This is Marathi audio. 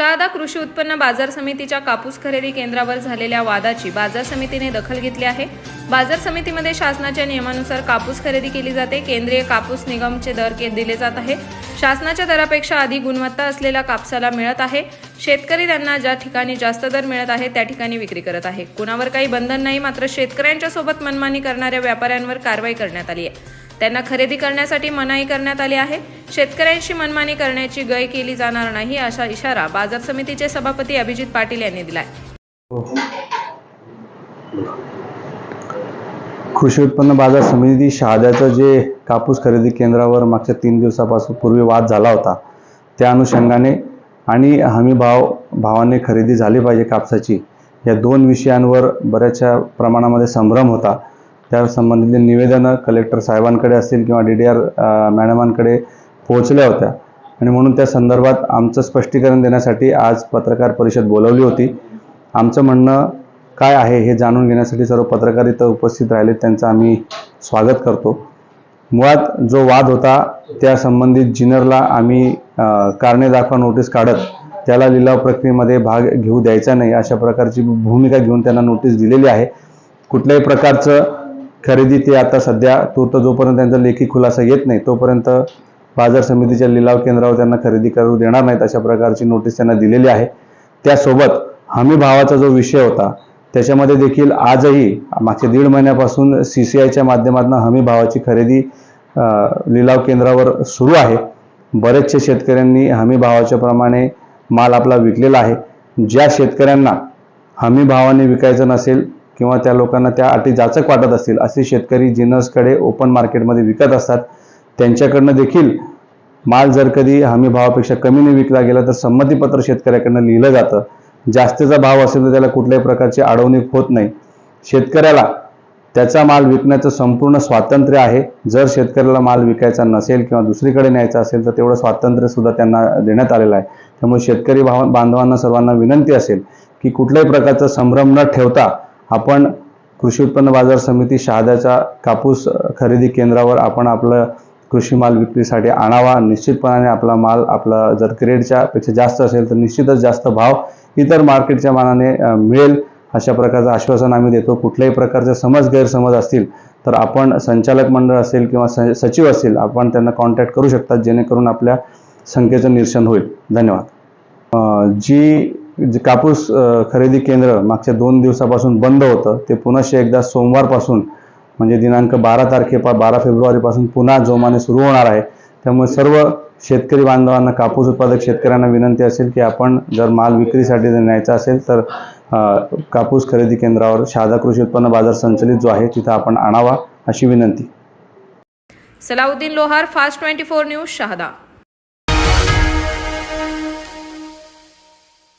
शहादा कृषी उत्पन्न बाजार समितीच्या कापूस खरेदी केंद्रावर झालेल्या वादाची बाजार समितीने दखल घेतली आहे. बाजार समितीमध्ये शासनाच्या नियमानुसार कापूस खरेदी केली जाते. केंद्रीय कापूस निगमचे दर के दिले जात आहे. शासनाच्या दरापेक्षा अधिक गुणवत्ता असलेल्या कापसाला मिळत आहे. शेतकरी त्यांना ज्या ठिकाणी जास्त दर मिळत आहे त्या ठिकाणी विक्री करत आहे. कुणावर काही बंधन नाही मात्र शेतकऱ्यांच्या सोबत मनमानी करणाऱ्या व्यापाऱ्यांवर कारवाई करण्यात आली आहे. त्यांना खरेदी करण्यासाठी मनाई करण्यात आली आहे. शेतकऱ्यांशी मनमानी करण्याची गय केली जाणार नाही असा इशारा बाजार समितीचे सभापती अभिजित पाटील यांनी दिलाय. कृषी उत्पन्न बाजार समिती शहाद्याचं जे कापूस खरेदी केंद्रावर मागच्या तीन दिवसापासून पूर्वी वाद झाला होता त्या अनुषंगाने आणि हमी भाव भावाने खरेदी झाली पाहिजे कापसाची या दोन विषयांवर बऱ्याचशा प्रमाणामध्ये संभ्रम होता. त्या संबंधित निवेदनं कलेक्टर साहेबांकडे असतील किंवा डी डी आर मॅडमांकडे पोहोचल्या होत्या. आणि म्हणून त्या संदर्भात आमचं स्पष्टीकरण देण्यासाठी आज पत्रकार परिषद बोलवली होती. आमचं म्हणणं काय आहे हे जाणून घेण्यासाठी सर्व पत्रकार इथं उपस्थित राहिले त्यांचं आम्ही स्वागत करतो. मुळात जो वाद होता त्या संबंधित जिनरला आम्ही कारणे दाखवा नोटीस काढत त्याला लिलाव प्रक्रियेमध्ये भाग घेऊ द्यायचा नाही अशा प्रकारची भूमिका घेऊन त्यांना नोटीस दिलेली आहे. कुठल्याही प्रकारचं खरेदी ते आता सध्या तूर्त जोपर्यंत त्यांचा लेखी खुलासा येत नाही तोपर्यंत बाजार समितीच्या लिलाव केंद्रावर त्यांना खरेदी करू देणार नाहीत अशा प्रकारची नोटीस त्यांना दिलेली आहे. त्यासोबत हमी भावाचा जो विषय होता त्याच्यामध्ये देखील आजही मागच्या दीड महिन्यापासून सी सी आयच्या माध्यमातून हमी भावाची खरेदी लिलाव केंद्रावर सुरू आहे. बरेचसे शेतकऱ्यांनी हमी भावाच्या प्रमाणे माल आपला विकलेला आहे. ज्या शेतकऱ्यांना हमी भावाने विकायचं नसेल किंवा त्या लोकांना त्या अटी जाचक वाटत असतील असे शेतकरी जिनर्सकडे ओपन मार्केटमध्ये विकत असतात त्यांच्याकडनं देखील माल जर कधी हमी भावापेक्षा कमीने विकला गेला तर संमतीपत्र शेतकऱ्याकडनं लिहिलं जातं. जास्तीचा भाव असेल तर त्याला कुठल्याही प्रकारची अडवणूक होत नाही. शेतकऱ्याला त्याचा माल विकण्याचं संपूर्ण स्वातंत्र्य आहे. जर शेतकऱ्याला माल विकायचा नसेल किंवा दुसरीकडे न्यायचा असेल तर तेवढं स्वातंत्र्य सुद्धा त्यांना देण्यात आलेलं आहे. त्यामुळे शेतकरी भाव बांधवांना सर्वांना विनंती असेल की कुठल्याही प्रकारचा संभ्रम न ठेवता आपण कृषी उत्पन्न बाजार समिती शहाद्याच्या कापूस खरेदी केंद्रावर आपण आपलं कृषी माल विक्रीसाठी आणावा. निश्चितपणाने आपला माल आपला जर क्रेडच्या पेक्षा जास्त असेल तर निश्चितच जास्त भाव इतर मार्केटच्या मानाने मिळेल. अशा प्रकारचं आश्वासन आम्ही देतो. कुठल्याही प्रकारचे समज गैरसमज असतील तर आपण संचालक मंडळ असेल किंवा स सचिव असतील आपण त्यांना कॉन्टॅक्ट करू शकतात जेणेकरून आपल्या संख्येचं निरसन होईल. धन्यवाद. जी कापूस खरेदी केंद्र मागच्या दोन दिवसापासून बंद होतं ते पुनश्च एकदा सोमवारपासून म्हणजे दिनांक बारा तारखेपा बारा फेब्रुवारीपासून पुन्हा जोमाने सुरू होणार आहे. त्यामुळे सर्व शेतकरी बांधवांना कापूस उत्पादक शेतकऱ्यांना विनंती असेल की आपण जर माल विक्रीसाठी जर न्यायचा असेल तर कापूस खरेदी केंद्रावर शहादा कृषी उत्पन्न बाजार संचलित जो आहे तिथं आपण आणावा अशी विनंती. Salauddin Lohar fast twenty four news Shahada.